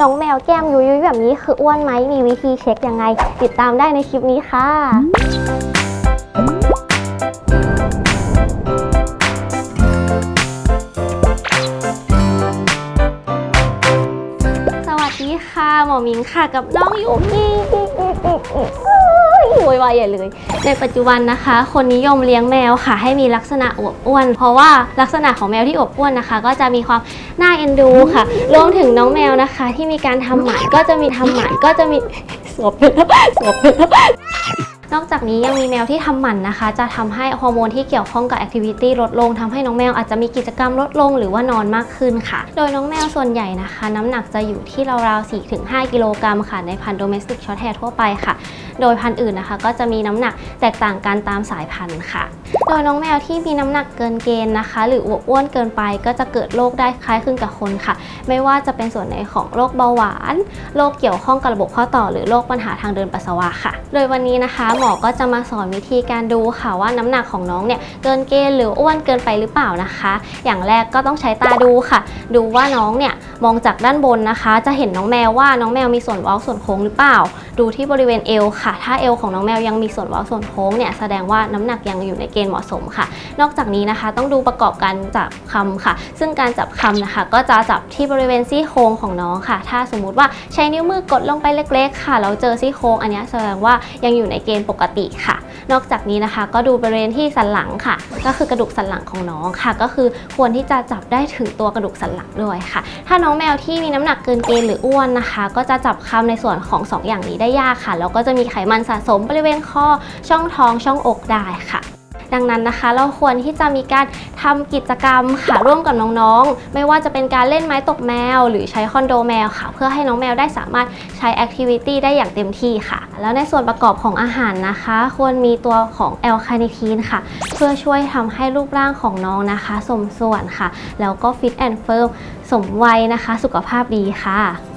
น้องแมวแก้มยุยยแบบนี้คืออ้วนไหมมีวิธีเช็คยังไง ติดตามได้ในคลิปนี้ค่ะสวัสดีค่ะ หมอมิงค่ะ กับน้องยูกิ โวยวายใหญ่เลย ในปัจจุบันนะคะ คนนิยมเลี้ยงแมวค่ะ ให้มีลักษณะอวบอ้วน เพราะว่าลักษณะของแมวที่อวบอ้วนนะคะ ก็จะมีความน่าเอ็นดูค่ะ รวมถึงน้องแมวนะคะ ที่มีการทำหมันก็จะมีทำหมันก็จะมีสวบไปแล้วสวบไปแล้ว นอกจากนี้ยังมีแมวที่ทำหมันนะคะ จะทำให้ฮอร์โมนที่เกี่ยวข้องกับแอคทิวิตี้ลดลงทำให้น้องแมวอาจจะมีกิจกรรมลดลงหรือว่านอนมากขึ้นค่ะ โดยน้องแมวส่วนใหญ่นะคะ น้ำหนักจะอยู่ที่ราวๆ4-5 กิโลกรัมค่ะในพันธุ์โดเมสติกช็อตแฮร์ทั่วไปค่ะ โดยพันธุ์อื่นนะคะ ก็จะมีน้ำหนักแตกต่างกันตามสายพันธุ์ค่ะ โดยน้องแมวที่มีน้ำหนักเกินเกณฑ์นะคะ หรืออ้วนเกินไปก็จะเกิดโรคได้คล้ายคลึงกับคนค่ะ ไม่ว่าจะเป็นส่วนไหนของโรคเบาหวานโรคเกี่ยวข้องกับระบบข้อต่อ หรือโรคปัญหาทางเดินปัสสาวะค่ะ โดยวันนี้นะคะหมอก็จะมาสอนวิธีการดูค่ะว่าน้ำหนักของน้องเนี่ยเกินเกณฑ์หรืออ้วนเกินไปหรือเปล่านะคะ อย่างแรกก็ต้องใช้ตาดูค่ะ ดูว่าน้องเนี่ยมองจากด้านบนนะคะ จะเห็นน้องแมวว่าน้องแมวมีส่วนเว้าส่วนโค้งหรือเปล่า ดูที่บริเวณเอวค่ะ ถ้าเอวของน้องแมวยังมีส่วนเว้าส่วนโค้งเนี่ยแสดงว่าน้ำหนักยังอยู่ในเกณฑ์เหมาะสมค่ะ นอกจากนี้นะคะต้องดูประกอบการจับคำค่ะ ซึ่งการจับคำนะคะ ก็จะจับที่บริเวณซี่โครงของน้องค่ะ ถ้าสมมุติว่าใช้นิ้วมือกดลงไปเล็ก ๆ ค่ะแล้วเจอซี่โครงอันนี้แสดงว่ายังอยู่ในเกณฑ์ปกติค่ะ นอกจากนี้นะคะ ก็ดูบริเวณที่สันหลังค่ะ ก็คือกระดูกสันหลังของน้องค่ะ ก็คือควรที่จะจับได้ถึงตัวกระดูกสันหลังด้วยค่ะ ถ้าน้องแมวที่มีน้ำหนักเกินเกณฑ์หรืออ้วนนะคะ ก็จะจับคำในส่วนของสองอย่างนี้ได้ยากค่ะ แล้วก็จะมีไขมันสะสมบริเวณข้อช่องท้องช่องอกได้ค่ะ ดังนั้นนะคะ เราควรที่จะมีการทำกิจกรรมค่ะร่วมกับน้องๆ ไม่ว่าจะเป็นการเล่นไม้ตกแมว หรือใช้คอนโดแมวค่ะ เพื่อให้น้องแมวได้สามารถใช้แอคทิวิตี้ได้อย่างเต็มที่ค่ะ แล้วในส่วนประกอบของอาหารนะคะ ควรมีตัวของแอลคาเนทีนค่ะ เพื่อช่วยทำให้รูปร่างของน้องนะคะ สมส่วนค่ะ แล้วก็ฟิตแอนด์เฟิร์มสมวัยนะคะ สุขภาพดีค่ะ